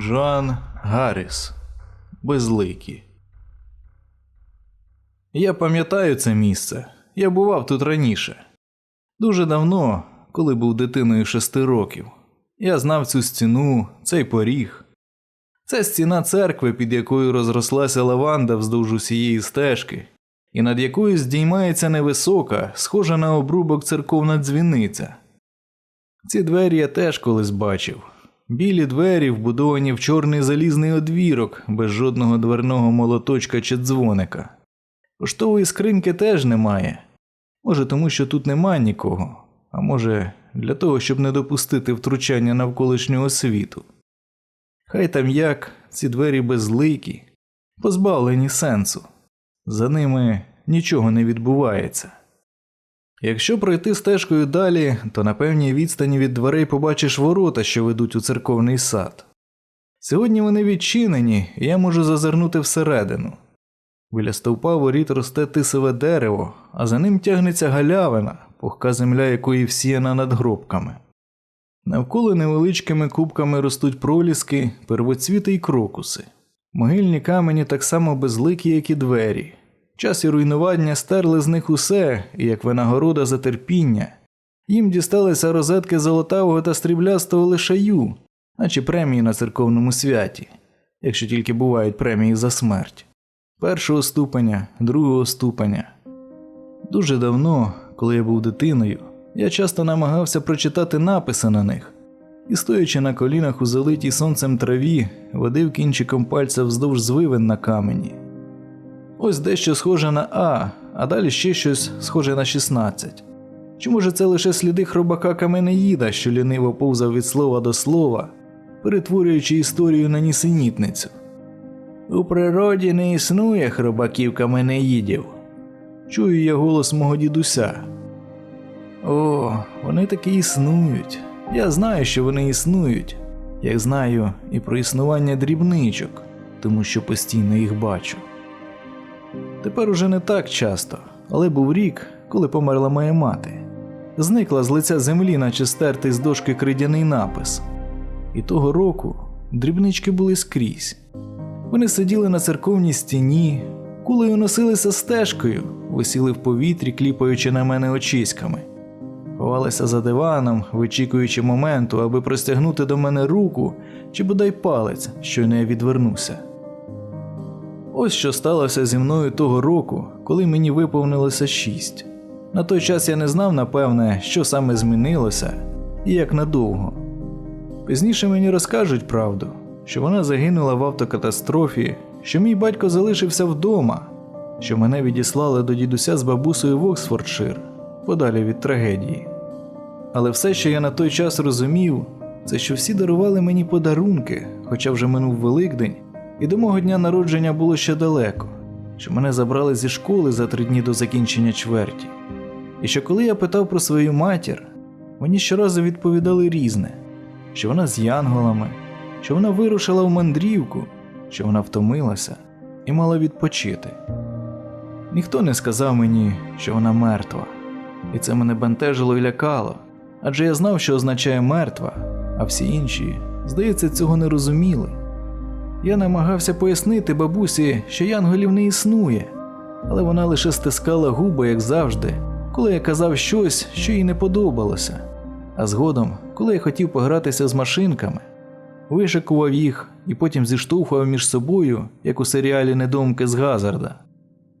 Джоан Гарріс. Безликі. Я пам'ятаю це місце. Я бував тут раніше. Дуже давно, коли був дитиною шести років. Я знав цю стіну, цей поріг. Це стіна церкви, під якою розрослася лаванда вздовж усієї стежки, і над якою здіймається невисока, схожа на обрубок церковна дзвіниця. Ці двері я теж колись бачив. Білі двері, вбудовані в чорний залізний одвірок, без жодного дверного молоточка чи дзвоника. Поштової скриньки теж немає. Може, тому що тут немає нікого, а може, для того, щоб не допустити втручання навколишнього світу. Хай там як, ці двері безликі, позбавлені сенсу, за ними нічого не відбувається. Якщо пройти стежкою далі, то на певній відстані від дверей побачиш ворота, що ведуть у церковний сад. Сьогодні вони відчинені, і я можу зазирнути всередину. Біля стовпа воріт росте тисове дерево, а за ним тягнеться галявина, пухка земля якої всіяна надгробками. Навколо невеличкими кубками ростуть проліски, первоцвіти й крокуси. Могильні камені так само безликі, як і двері. Час і руйнування стерли з них усе, як винагорода за терпіння. Їм дісталися розетки золотавого та стріблястого лишаю, наче премії на церковному святі, якщо тільки бувають премії за смерть першого ступеня, другого ступеня. Дуже давно, коли я був дитиною, я часто намагався прочитати написи на них і, стоячи на колінах у залитій сонцем траві, водив кінчиком пальця вздовж звивин на камені. Ось дещо схоже на А, а далі ще щось схоже на 16. Чи може це лише сліди хробака Каменеїда, що ліниво повзав від слова до слова, перетворюючи історію на нісенітницю? У природі не існує хробаків каменеїдів. Чую я голос мого дідуся. О, вони таки існують. Я знаю, що вони існують, як знаю і про існування дрібничок, тому що постійно їх бачу. Тепер уже не так часто, але був рік, коли померла моя мати. Зникла з лиця землі, наче стертий з дошки кридяний напис. І того року дрібнички були скрізь. Вони сиділи на церковній стіні, кулею носилися стежкою, висіли в повітрі, кліпаючи на мене очиськами, ховалися за диваном, вичікуючи моменту, аби простягнути до мене руку чи бодай палець, щойно я відвернуся. Ось що сталося зі мною того року, коли мені виповнилося шість. На той час я не знав, напевне, що саме змінилося і як надовго. Пізніше мені розкажуть правду що вона загинула в автокатастрофі, що мій батько залишився вдома, що мене відіслали до дідуся з бабусею в Оксфордшир, подалі від трагедії. Але все, що я на той час розумів, це що всі дарували мені подарунки, хоча вже минув Великдень, і до мого дня народження було ще далеко, що мене забрали зі школи за три дні до закінчення чверті. І що коли я питав про свою матір, мені щоразу відповідали різне, що вона з янголами що вона вирушила в мандрівку, що вона втомилася і мала відпочити. Ніхто не сказав мені, що вона мертва, і це мене бентежило і лякало, адже я знав, що означає мертва, а всі інші, здається, цього не розуміли. Я намагався пояснити бабусі, що янголів не існує, але вона лише стискала губи, як завжди, коли я казав щось, що їй не подобалося. А згодом, коли я хотів погратися з машинками, вишикував їх і потім зіштовхував між собою, як у серіалі Недомки з Газарда.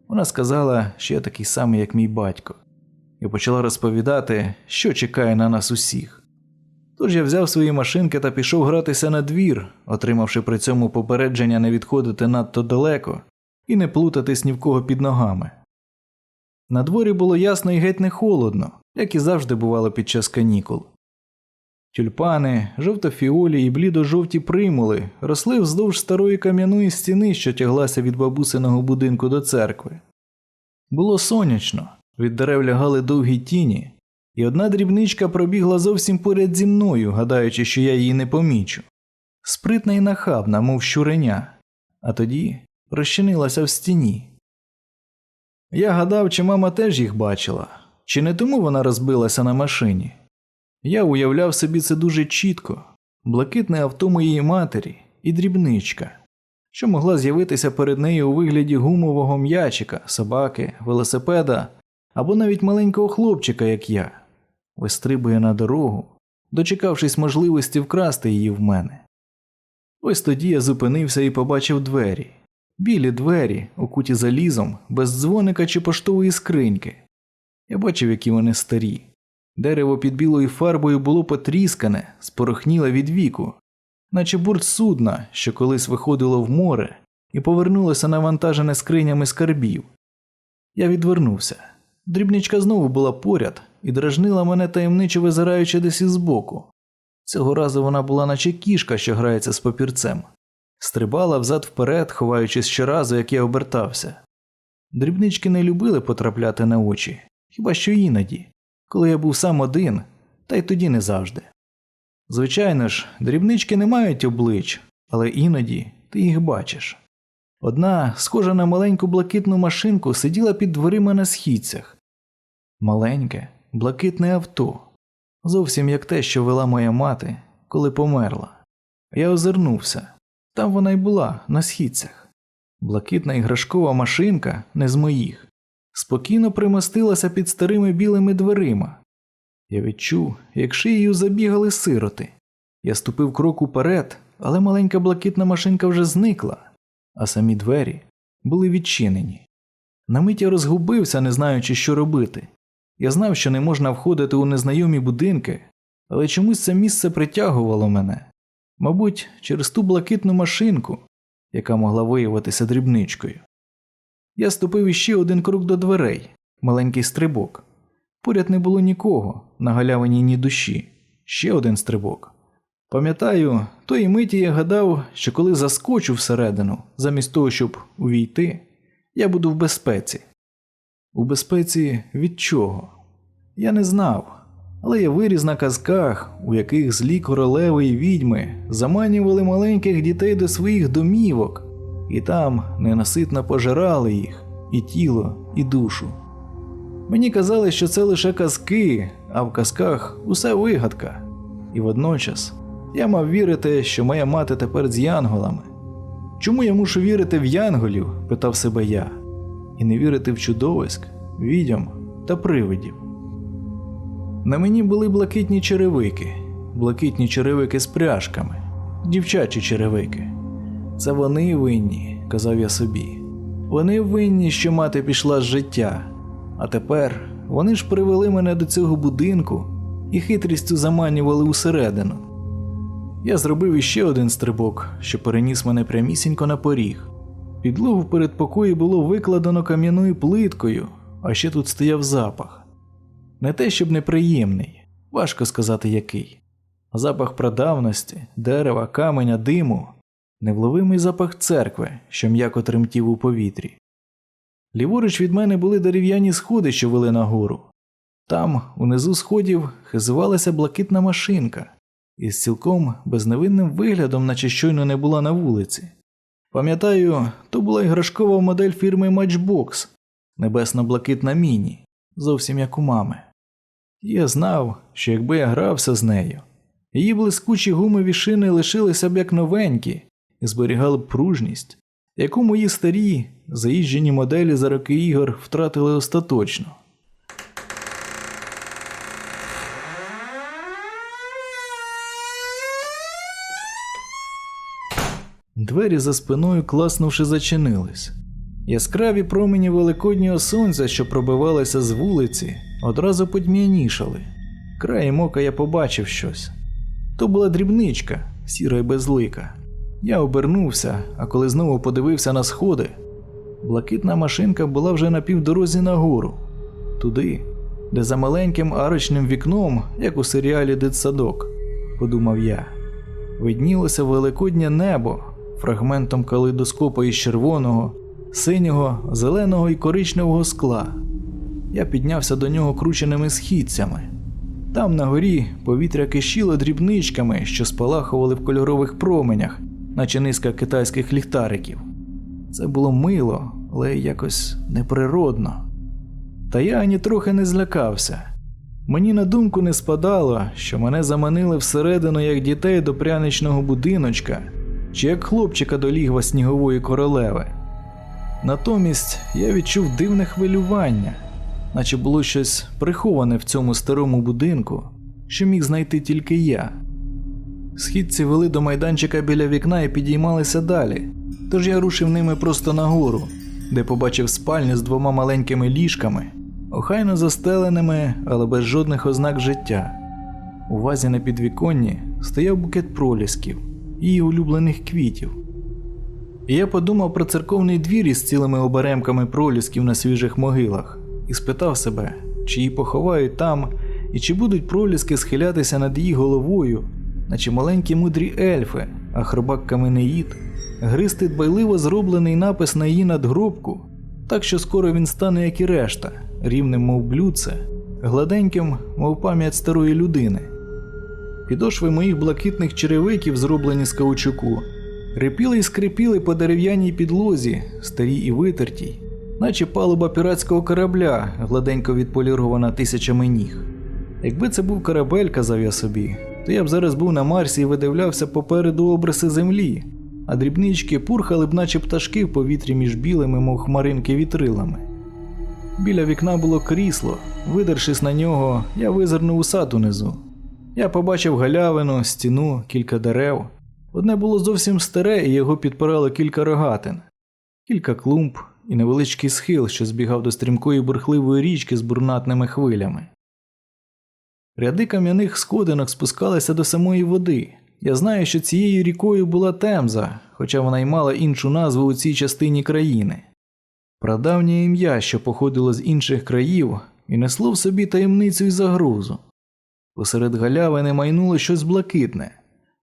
Вона сказала, що я такий самий, як мій батько, і почала розповідати, що чекає на нас усіх. Тож я взяв свої машинки та пішов гратися на двір, отримавши при цьому попередження не відходити надто далеко і не плутатись ні в кого під ногами. На дворі було ясно і геть не холодно, як і завжди бувало під час канікул. Тюльпани, жовто-фіолі і блідо-жовті примули росли вздовж старої кам'яної стіни, що тяглася від бабусиного будинку до церкви. Було сонячно, від дерев лягали довгі тіні, і одна дрібничка пробігла зовсім поряд зі мною, гадаючи, що я її не помічу. Спритна і нахабна, мов щуреня, а тоді розчинилася в стіні. Я гадав, чи мама теж їх бачила, чи не тому вона розбилася на машині. Я уявляв собі це дуже чітко блакитне авто моєї матері і дрібничка, що могла з'явитися перед нею у вигляді гумового м'ячика, собаки, велосипеда або навіть маленького хлопчика, як я, вистрибує на дорогу, дочекавшись можливості вкрасти її в мене. Ось тоді я зупинився і побачив двері. Білі двері, окуті залізом, без дзвоника чи поштової скриньки. Я бачив, які вони старі. Дерево під білою фарбою було потріскане, спорохніле від віку, наче бурт судна, що колись виходило в море і повернулося навантажене скринями скарбів. Я відвернувся. Дрібничка знову була поряд і дражнила мене таємниче визираючи десь із боку. Цього разу вона була наче кішка, що грається з папірцем, стрибала взад вперед, ховаючись щоразу, як я обертався. Дрібнички не любили потрапляти на очі, хіба що іноді, коли я був сам один, та й тоді не завжди. Звичайно ж, дрібнички не мають облич, але іноді ти їх бачиш. Одна, схожа на маленьку блакитну машинку, сиділа під дверима на східцях. Маленьке, блакитне авто, зовсім як те, що вела моя мати, коли померла. Я озирнувся. Там вона й була, на східцях. Блакитна іграшкова машинка, не з моїх, спокійно примостилася під старими білими дверима. Я відчув, як шиєю забігали сироти. Я ступив крок уперед, але маленька блакитна машинка вже зникла, а самі двері були відчинені. На мить я розгубився, не знаючи, що робити. Я знав, що не можна входити у незнайомі будинки, але чомусь це місце притягувало мене. Мабуть, через ту блакитну машинку, яка могла виявитися дрібничкою. Я ступив іще один крок до дверей, маленький стрибок. Поряд не було нікого, на галявині ні душі, ще один стрибок. Пам'ятаю, тої миті я гадав, що коли заскочу всередину, замість того, щоб увійти, я буду в безпеці. У безпеці від чого? Я не знав, але я виріс на казках, у яких злі королеви і відьми заманювали маленьких дітей до своїх домівок, і там ненаситно пожирали їх, і тіло, і душу. Мені казали, що це лише казки, а в казках усе вигадка. І водночас я мав вірити, що моя мати тепер з янголами. Чому я мушу вірити в янголів? питав себе я, і не вірити в чудовиськ, відьом та привидів. На мені були блакитні черевики, блакитні черевики з пряжками, дівчачі черевики. Це вони винні, казав я собі. Вони винні, що мати пішла з життя. А тепер вони ж привели мене до цього будинку і хитрістю заманювали усередину. Я зробив іще один стрибок, що переніс мене прямісінько на поріг. Підлогу в передпокої було викладено кам'яною плиткою, а ще тут стояв запах. Не те, щоб неприємний, важко сказати який. Запах прадавності, дерева, каменя, диму, невловимий запах церкви, що м'яко тремтів у повітрі. Ліворуч від мене були дерев'яні сходи, що вели нагору. Там, унизу сходів, хизувалася блакитна машинка із цілком безневинним виглядом, наче щойно не була на вулиці. Пам'ятаю, то була іграшкова модель фірми Matchbox, небесно-блакитна міні, зовсім як у мами. Я знав, що якби я грався з нею, її блискучі гумові шини лишилися б як новенькі і зберігали б пружність, яку мої старі, заїжджені моделі за роки ігор втратили остаточно. Двері за спиною класнувши зачинились. Яскраві промені великоднього сонця, що пробивалися з вулиці, одразу подм'янішали. Краєм ока я побачив щось. То була дрібничка, сіра й безлика. Я обернувся, а коли знову подивився на сходи, блакитна машинка була вже на півдорозі нагору, туди, де за маленьким арочним вікном, як у серіалі Дитсадок, подумав я, виднілося великоднє небо фрагментом калейдоскопа із червоного, синього, зеленого і коричневого скла. Я піднявся до нього крученими східцями. Там на горі повітря кишіло дрібничками, що спалахували в кольорових променях, наче низка китайських ліхтариків. Це було мило, але якось неприродно. Та я ані трохи не злякався. Мені на думку не спадало, що мене заманили всередину як дітей до пряничного будиночка, чи як хлопчика до лігва снігової королеви. Натомість я відчув дивне хвилювання, наче було щось приховане в цьому старому будинку, що міг знайти тільки я. Східці вели до майданчика біля вікна і підіймалися далі, тож я рушив ними просто нагору, де побачив спальню з двома маленькими ліжками, охайно застеленими, але без жодних ознак життя. У вазі на підвіконні стояв букет пролісків її улюблених квітів. Я подумав про церковний двір із цілими оберемками пролісків на свіжих могилах і спитав себе, чи її поховають там, і чи будуть проліски схилятися над її головою, наче маленькі мудрі ельфи, а хробак Каменеїд гристи дбайливо зроблений напис на її надгробку, так що скоро він стане, як і решта, рівним, мов блюдце, гладеньким, мов пам'ять старої людини. Підошви моїх блакитних черевиків, зроблені з каучуку, рипіли й скрипіли по дерев'яній підлозі, старій і витертій, наче палуба піратського корабля, гладенько відполірована тисячами ніг. Якби це був корабель, казав я собі, то я б зараз був на Марсі і видивлявся попереду обриси землі, а дрібнички пурхали б, наче пташки в повітрі між білими, мов хмаринки вітрилами. Біля вікна було крісло, видершись на нього, я визирнув у сад унизу. Я побачив галявину, стіну, кілька дерев. Одне було зовсім старе, і його підпирало кілька рогатин, кілька клумб і невеличкий схил, що збігав до стрімкої бурхливої річки з бурнатними хвилями. Ряди кам'яних сходинок спускалися до самої води. Я знаю, що цією рікою була Темза, хоча вона й мала іншу назву у цій частині країни. Прадавнє ім'я, що походило з інших країв, і несло в собі таємницю і загрозу. Посеред галявини майнуло щось блакитне.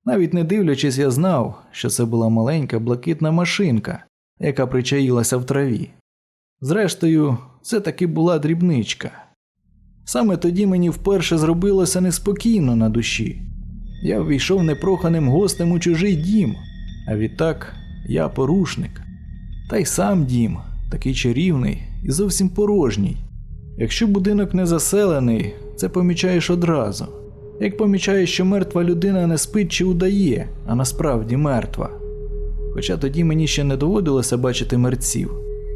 Навіть не дивлячись, я знав, що це була маленька блакитна машинка, яка причаїлася в траві. Зрештою, це таки була дрібничка. Саме тоді мені вперше зробилося неспокійно на душі. Я ввійшов непроханим гостем у чужий дім, а відтак я порушник. Та й сам дім, такий чарівний і зовсім порожній. Якщо будинок не заселений, це помічаєш одразу. Як помічаєш, що мертва людина не спить чи удає, а насправді мертва. Хоча тоді мені ще не доводилося бачити мерців,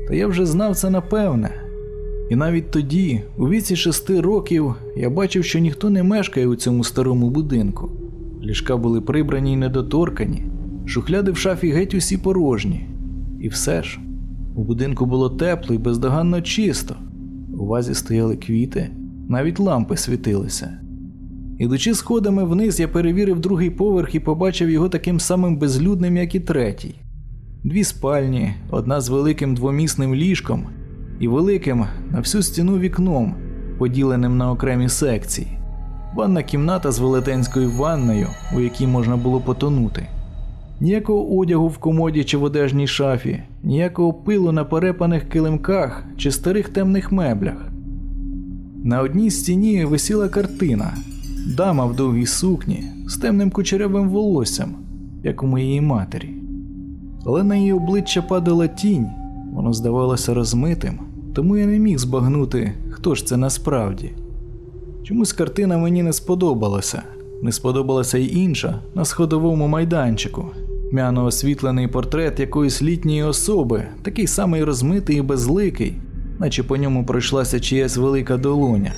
та я вже знав це напевне. І навіть тоді, у віці шести років, я бачив, що ніхто не мешкає у цьому старому будинку. Ліжка були прибрані й недоторкані, шухляди в шафі геть усі порожні. І все ж, у будинку було тепло і бездоганно чисто. У вазі стояли квіти, навіть лампи світилися. Ідучи сходами вниз, я перевірив другий поверх і побачив його таким самим безлюдним, як і третій. Дві спальні, одна з великим двомісним ліжком і великим на всю стіну вікном, поділеним на окремі секції, ванна кімната з велетенською ванною, у якій можна було потонути. Ніякого одягу в комоді чи в одежній шафі, ніякого пилу на перепаних килимках чи старих темних меблях. На одній стіні висіла картина дама в довгій сукні з темним кучерявим волоссям, як у моєї матері. Але на її обличчя падала тінь, воно здавалося розмитим, тому я не міг збагнути, хто ж це насправді. Чомусь картина мені не сподобалася, не сподобалася й інша на сходовому майданчику. М'яно освітлений портрет якоїсь літньої особи, такий самий розмитий і безликий, наче по ньому пройшлася чиясь велика долоня.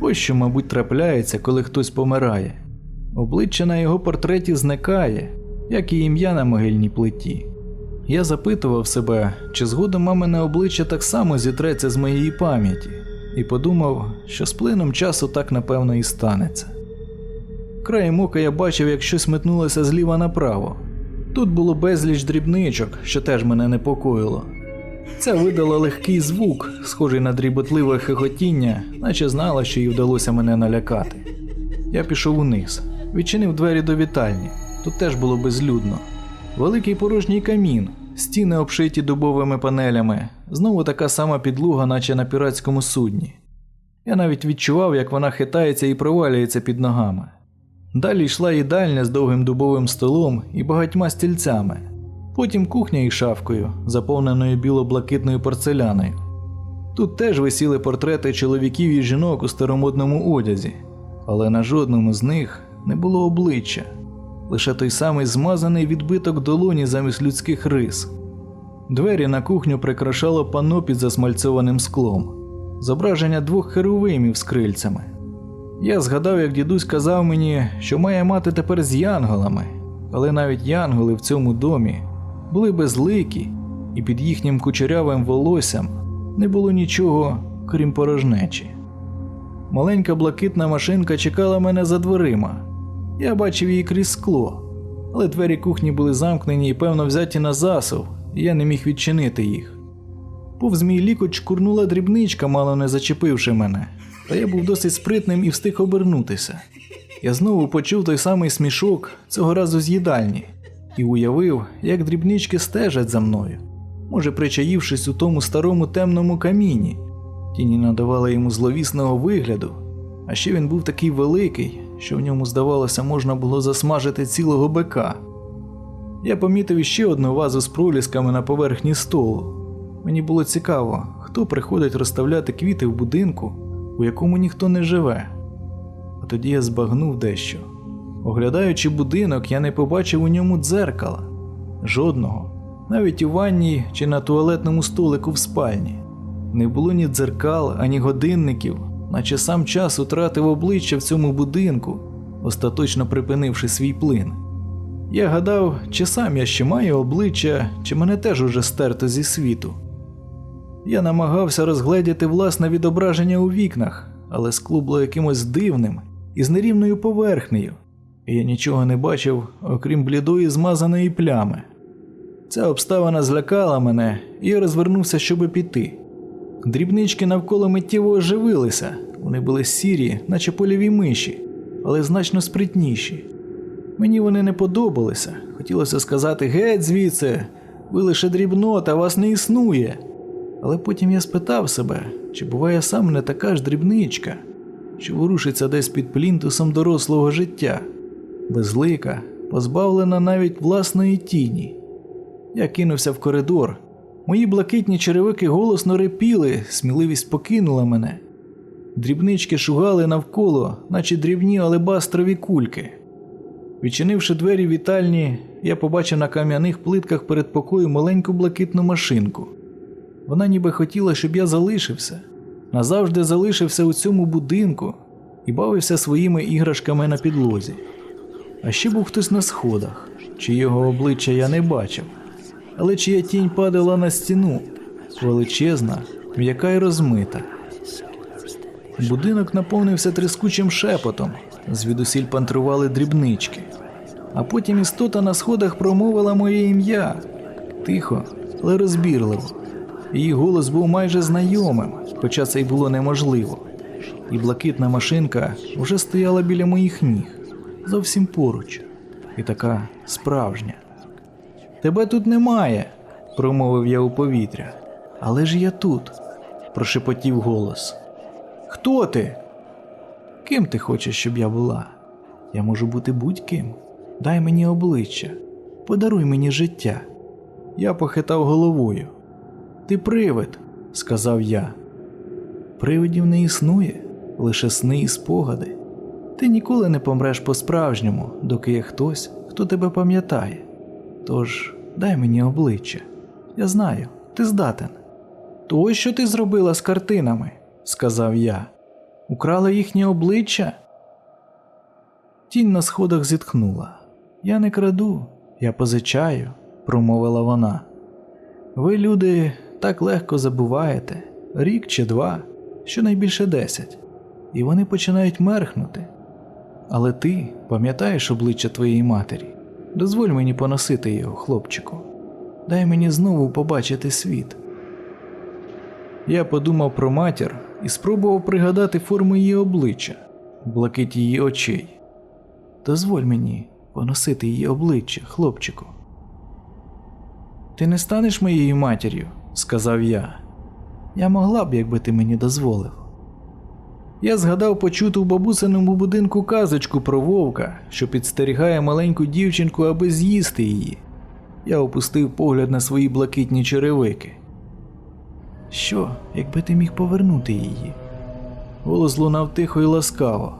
Ось що, мабуть, трапляється, коли хтось помирає. Обличчя на його портреті зникає, як і ім'я на могильній плиті. Я запитував себе, чи згодом мамине обличчя так само зітреться з моєї пам'яті, і подумав, що з плином часу так напевно і станеться. Краєм ока я бачив, як щось метнулося зліва направо. Тут було безліч дрібничок, що теж мене непокоїло. Це видало легкий звук, схожий на дріботливе хихотіння, наче знала, що їй вдалося мене налякати. Я пішов униз, відчинив двері до вітальні. Тут теж було безлюдно. Великий порожній камін, стіни обшиті дубовими панелями, знову така сама підлуга, наче на піратському судні. Я навіть відчував, як вона хитається і провалюється під ногами. Далі йшла їдальня з довгим дубовим столом і багатьма стільцями, потім кухня із шафкою, заповненою біло-блакитною порцеляною. Тут теж висіли портрети чоловіків і жінок у старомодному одязі, але на жодному з них не було обличчя, лише той самий змазаний відбиток долоні замість людських рис. Двері на кухню прикрашало панно під засмальцьованим склом, зображення двох херовимів з крильцями. Я згадав, як дідусь казав мені, що має мати тепер з янголами, але навіть янголи в цьому домі були безликі, і під їхнім кучерявим волоссям не було нічого, крім порожнечі. Маленька блакитна машинка чекала мене за дверима. Я бачив її крізь скло, але двері кухні були замкнені і певно взяті на засув, і я не міг відчинити їх. Повз мій лікоть шкурнула дрібничка, мало не зачепивши мене, та я був досить спритним і встиг обернутися. Я знову почув той самий смішок, цього разу з їдальні, і уявив, як дрібнички стежать за мною, може, причаївшись у тому старому темному каміні. Тіні надавали йому зловісного вигляду, а ще він був такий великий, що в ньому, здавалося, можна було засмажити цілого бика. Я помітив іще одну вазу з пролісками на поверхні столу. Мені було цікаво, хто приходить розставляти квіти в будинку, у якому ніхто не живе. А тоді я збагнув дещо. Оглядаючи будинок, я не побачив у ньому дзеркала. Жодного, навіть у ванній чи на туалетному столику в спальні. Не було ні дзеркал, ані годинників, наче сам час утратив обличчя в цьому будинку, остаточно припинивши свій плин. Я гадав, чи сам я ще маю обличчя, чи мене теж уже стерто зі світу. Я намагався розгледіти власне відображення у вікнах, але скло було якимось дивним і з нерівною поверхнею, я нічого не бачив, окрім блідої змазаної плями. Ця обставина злякала мене, і я розвернувся, щоби піти. Дрібнички навколо миттєво оживилися, вони були сірі, наче польові миші, але значно спритніші. Мені вони не подобалися. Хотілося сказати геть звідси, ви лише дрібнота, вас не існує. Але потім я спитав себе, чи буває сам не така ж дрібничка, що ворушиться десь під плінтусом дорослого життя, безлика, позбавлена навіть власної тіні. Я кинувся в коридор. Мої блакитні черевики голосно репіли, сміливість покинула мене. Дрібнички шугали навколо, наче дрібні алебастрові кульки. Відчинивши двері вітальні, я побачив на кам'яних плитках перед покою маленьку блакитну машинку. Вона ніби хотіла, щоб я залишився, назавжди залишився у цьому будинку і бавився своїми іграшками на підлозі. А ще був хтось на сходах, чиєго обличчя я не бачив, але чия тінь падала на стіну, величезна, м'яка й розмита. Будинок наповнився трискучим шепотом, звідусіль пантрували дрібнички. А потім істота на сходах промовила моє ім'я тихо, але розбірливо. Її голос був майже знайомим, хоча це й було неможливо. І блакитна машинка вже стояла біля моїх ніг, зовсім поруч, і така справжня. Тебе тут немає, промовив я у повітря. Але ж я тут, прошепотів голос. Хто ти? Ким ти хочеш, щоб я була? Я можу бути будь-ким. Дай мені обличчя, подаруй мені життя. Я похитав головою. Ти привид, сказав я. Привидів не існує, лише сни і спогади. Ти ніколи не помреш по-справжньому, доки є хтось, хто тебе пам'ятає. Тож дай мені обличчя. Я знаю, ти здатен. То що ти зробила з картинами, сказав я. Украла їхнє обличчя? Тінь на сходах зітхнула. Я не краду, я позичаю, промовила вона. Ви, люди, так легко забуваєте рік чи два, щонайбільше десять, і вони починають мерхнути. Але ти пам'ятаєш обличчя твоєї матері? Дозволь мені поносити його, хлопчику. Дай мені знову побачити світ. Я подумав про матір і спробував пригадати форму її обличчя, блакить її очей. Дозволь мені поносити її обличчя, хлопчику. Ти не станеш моєю матір'ю, сказав я. Я могла б, якби ти мені дозволив. Я згадав почуту в бабусиному будинку казочку про вовка, що підстерігає маленьку дівчинку, аби з'їсти її. Я опустив погляд на свої блакитні черевики. Що, якби ти міг повернути її? Голос лунав тихо і ласкаво.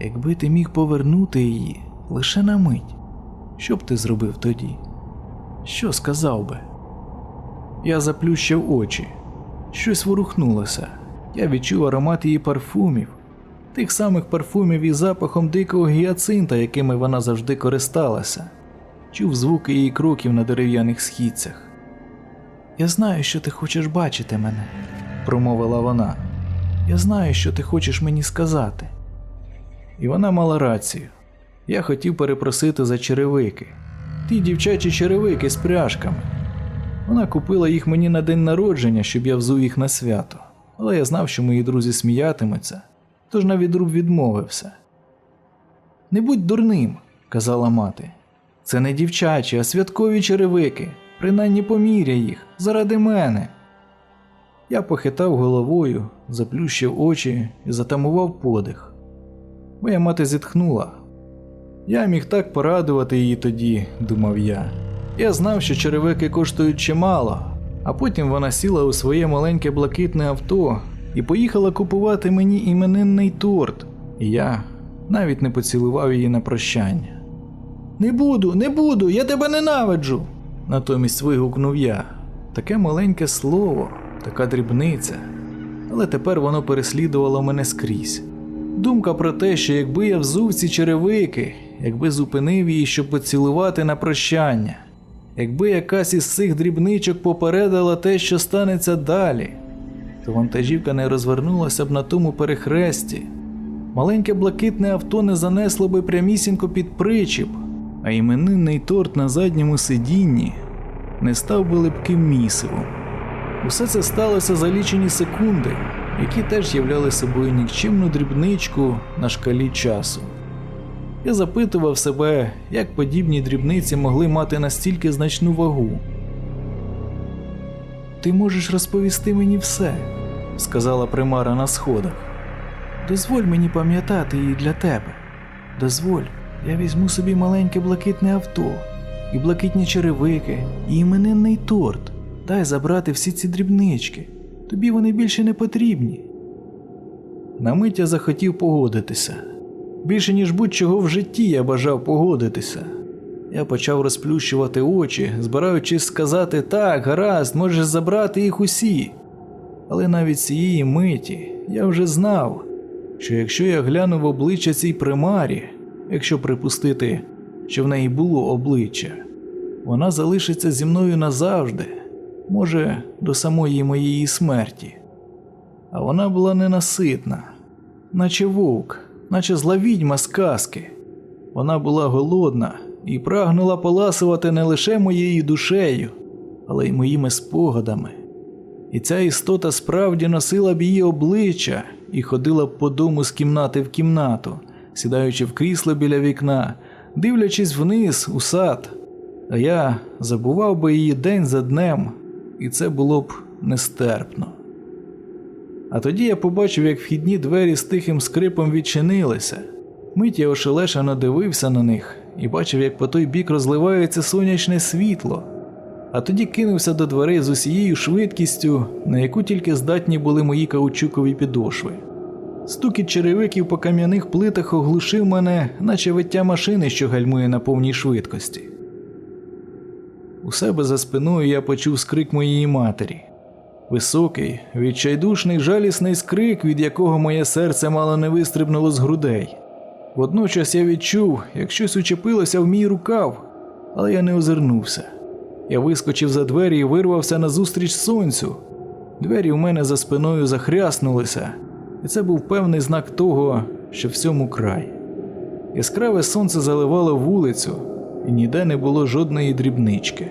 Якби ти міг повернути її лише на мить, що б ти зробив тоді? Що сказав би? Я заплющив очі. Щось ворухнулося. Я відчув аромат її парфумів, тих самих парфумів із запахом дикого гіацинта, якими вона завжди користалася. Чув звуки її кроків на дерев'яних східцях. Я знаю, що ти хочеш бачити мене, промовила вона. Я знаю, що ти хочеш мені сказати. І вона мала рацію. Я хотів перепросити за черевики, ті дівчачі черевики з пряжками. Вона купила їх мені на день народження, щоб я взув їх на свято, але я знав, що мої друзі сміятимуться, тож на відруб відмовився. Не будь дурним, казала мати. Це не дівчачі, а святкові черевики. Принаймні поміряй їх заради мене. Я похитав головою, заплющив очі і затамував подих. Моя мати зітхнула. Я міг так порадувати її тоді, думав я. Я знав, що черевики коштують чимало, а потім вона сіла у своє маленьке блакитне авто і поїхала купувати мені іменинний торт, і я навіть не поцілував її на прощання. Не буду, не буду, я тебе ненавиджу. Натомість вигукнув я. Таке маленьке слово, така дрібниця. Але тепер воно переслідувало мене скрізь. Думка про те, що якби я взув ці черевики, якби зупинив її, щоб поцілувати на прощання, якби якась із цих дрібничок попередила те, що станеться далі, то вантажівка не розвернулася б на тому перехресті. Маленьке блакитне авто не занесло би прямісінько під причіп, а іменинний торт на задньому сидінні не став би липким місивом. Усе це сталося за лічені секунди, які теж являли собою нікчемну дрібничку на шкалі часу. Я запитував себе, як подібні дрібниці могли мати настільки значну вагу. Ти можеш розповісти мені все, сказала примара на сходах. Дозволь мені пам'ятати її для тебе. Дозволь, я візьму собі маленьке блакитне авто, і блакитні черевики, і іменинний торт. Дай забрати всі ці дрібнички. Тобі вони більше не потрібні. На мить я захотів погодитися. Більше ніж будь-чого в житті я бажав погодитися. Я почав розплющувати очі, збираючись сказати так, гаразд, можеш забрати їх усі. Але навіть цієї миті я вже знав, що якщо я гляну в обличчя цій примарі, якщо припустити, що в неї було обличчя, вона залишиться зі мною назавжди, може, до самої моєї смерті. А вона була ненаситна, наче вовк, наче зла відьма з. Вона була голодна і прагнула поласувати не лише моєю душею, але й моїми спогадами. І ця істота справді носила б її обличчя і ходила б по дому з кімнати в кімнату, сідаючи в крісло біля вікна, дивлячись вниз у сад. А я забував би її день за днем, і це було б нестерпно. А тоді я побачив, як вхідні двері з тихим скрипом відчинилися. Мить я ошелешено дивився на них і бачив, як по той бік розливається сонячне світло, а тоді кинувся до дверей з усією швидкістю, на яку тільки здатні були мої каучукові підошви. Стукіт черевиків по кам'яних плитах оглушив мене, наче виття машини, що гальмує на повній швидкості. У себе за спиною я почув скрик моєї матері. Високий, відчайдушний, жалісний скрик, від якого моє серце мало не вистрибнуло з грудей. Водночас я відчув, як щось учепилося в мій рукав, але я не озирнувся. Я вискочив за двері і вирвався назустріч сонцю. Двері у мене за спиною захряснулися, і це був певний знак того, що всьому край. Яскраве сонце заливало вулицю, і ніде не було жодної дрібнички.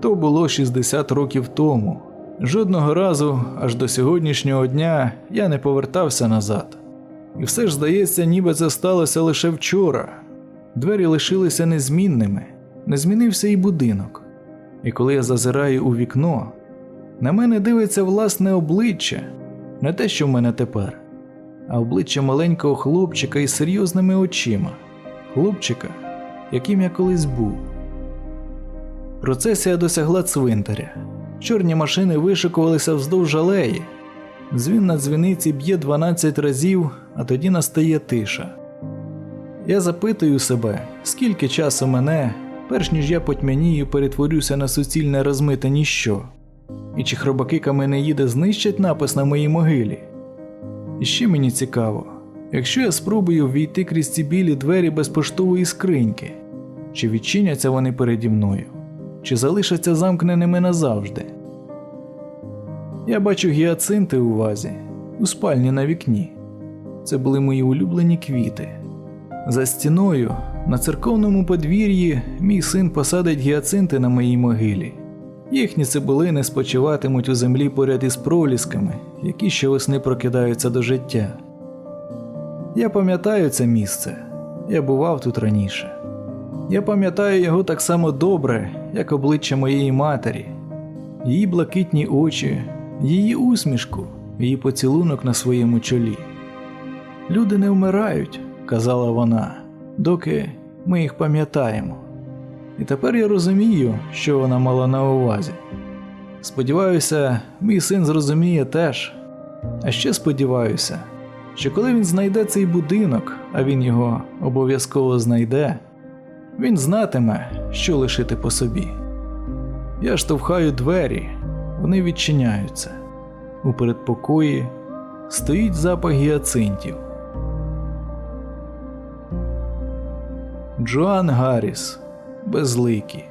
То було 60 років тому. Жодного разу, аж до сьогоднішнього дня, я не повертався назад. І все ж здається, ніби це сталося лише вчора. Двері лишилися незмінними, не змінився і будинок. І коли я зазираю у вікно, на мене дивиться власне обличчя, не те, що в мене тепер, а обличчя маленького хлопчика із серйозними очима, хлопчика, яким я колись був. Процесія досягла цвинтаря. Чорні машини вишикувалися вздовж алеї. Дзвін на дзвіниці б'є 12 разів, а тоді настає тиша. Я запитую себе, скільки часу мене, перш ніж я потьмянію, перетворюся на суцільне розмите ніщо. І чи хробаки Каменеїда знищать напис на моїй могилі? І ще мені цікаво, якщо я спробую ввійти крізь ці білі двері без поштової скриньки, чи відчиняться вони переді мною, чи залишаться замкненими назавжди? Я бачу гіацинти у вазі, у спальні на вікні. Це були мої улюблені квіти. За стіною, на церковному подвір'ї, мій син посадить гіацинти на моїй могилі. Їхні цибулини спочиватимуть у землі поряд із пролісками, які щовесни прокидаються до життя. Я пам'ятаю це місце, я бував тут раніше. Я пам'ятаю його так само добре, як обличчя моєї матері, її блакитні очі, її усмішку, її поцілунок на своєму чолі. Люди не вмирають, казала вона, доки ми їх пам'ятаємо. І тепер я розумію, що вона мала на увазі. Сподіваюся, мій син зрозуміє теж. А ще сподіваюся, що коли він знайде цей будинок, а він його обов'язково знайде, він знатиме, що лишити по собі. Я штовхаю двері, вони відчиняються. У передпокої стоїть запах гіацинтів. Джоан Гарріс, безликі.